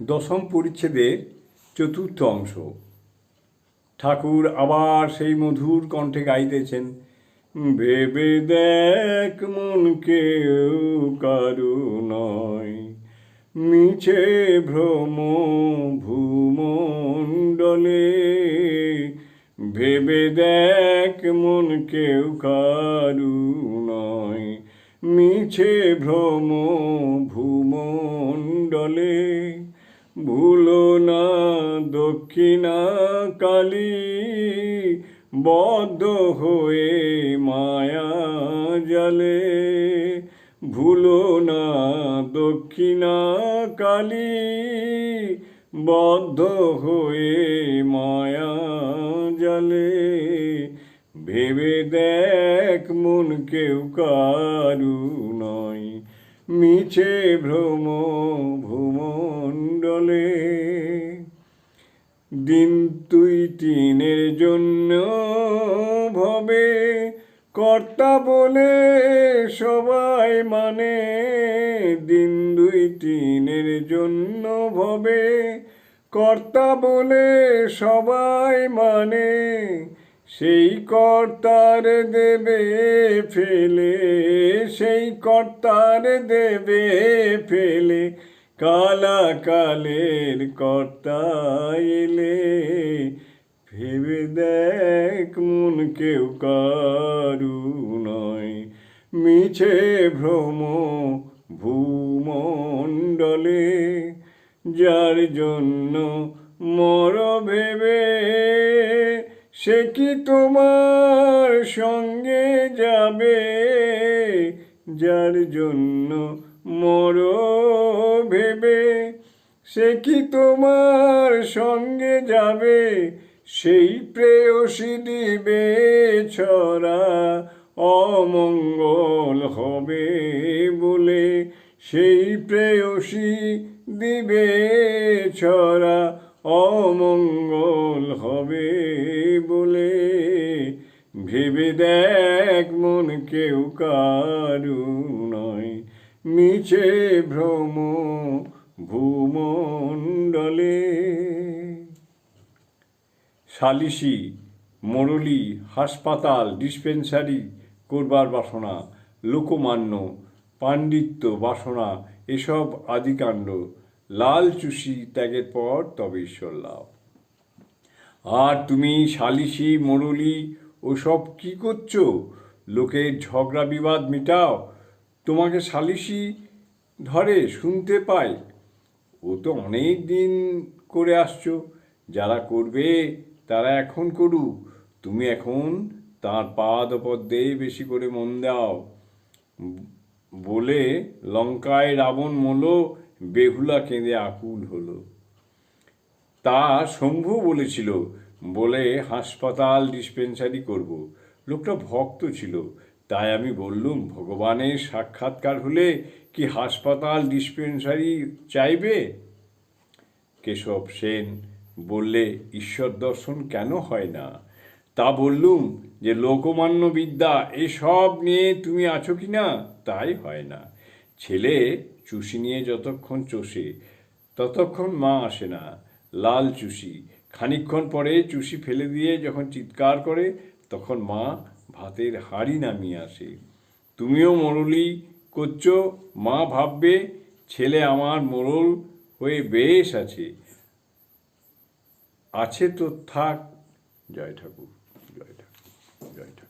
দশম পরিচ্ছেদের চতুর্থ অংশ। ঠাকুর আবার সেই মধুর কণ্ঠে গাইতেছেন, ভেবে দেখ মন কেউ কারু নয়, মিছে ভ্রম ভূমণ্ডলে। ভেবে দেখ মন কেউ কারু নয়, মিছে ভ্রম ভূমণ্ডলে। ভুলো না দক্ষিণা কালী, বদ্ধ হয়ে মায়া জালে। ভুলো না দক্ষিণা কালী, বদ্ধ হয়ে মায়া জালে। ভেবে দেখ মন কেউ কারু নয় মিছে ভ্রম ভূমণ্ডলে। দিন তুই তিনের জন্য ভবে, কর্তা বলে সবাই মানে। দিন দুই তিনের জন্য ভবে, কর্তা বলে সবাই মানে। সেই কর্তার দেবে ফেলে, সেই কর্তার দেবে ফেলে কালা কালের কর্তা এলে। ভেবে দেখ মন কেউ কারু নয়, মিছে ভ্রম ভূমণ্ডলে। যার জন্য মর ভেবে সে কি তোমার সঙ্গে যাবে? যার জন্য মর ভেবে, সে কি তোমার সঙ্গে যাবে? সেই প্রেয়সী দিবে ছড়া অমঙ্গল হবে বলে, সেই প্রেয়সী দিবে ছড়া অমঙ্গল হবে বলে ভেবে দেখ মন কেউ কারু নয়। মিছে ভ্রম ভূমণ্ডলে। সালিসি, মোরলি, হাসপাতাল, ডিসপেন্সারি, করবার বাসনা, লোকমান্য, পাণ্ডিত্য বাসনা, এসব আদিকাণ্ড লাল চুষি ত্যাগের পর তবে ঈশ্বর লাভ। আর তুমি সালিসি, মোরলি, ওসব কি করছ? লোকের ঝগড়া বিবাদ মিটাও, তোমাকে সালিসি ধরে শুনতে পাই। ও তো অনেক দিন করে আসছো, যারা করবে তারা এখন করুক। তুমি এখন তার পাদপদ্মে বেশি করে মন দাও। বলে লঙ্কায় রাবণ মলো বেহুলা কেঁদে আকুল হলো। তা শম্ভু বলেছিল, বলে হাসপাতাল ডিসপেন্সারি করব। লোকটা ভক্ত ছিল, তাই আমি বললুম, ভগবানের সাক্ষাৎকার হলে কি হাসপাতাল ডিসপেন্সারি চাইবে? কেশব সেন বললে, ঈশ্বর দর্শন কেন হয় না? তা বললুম যে লোকমান্য বিদ্যা এসব নিয়ে তুমি আছো কি না? তাই হয় না। ছেলে চুষি নিয়ে যতক্ষণ চষে, ততক্ষণ মা আসে না, লাল চুষি। খানিকক্ষণ পরে চুষি ফেলে দিয়ে যখন চিৎকার করে, তখন মা ভাতের হাড়ি নামিয়ে আসে। তুমিও মরলি করছ মা ভাববে, ছেলে আমার মোড়ল হয়ে বেশ আছে। আছে তো থাক। জয় ঠাকুর জয় ঠাকুর জয় ঠাকুর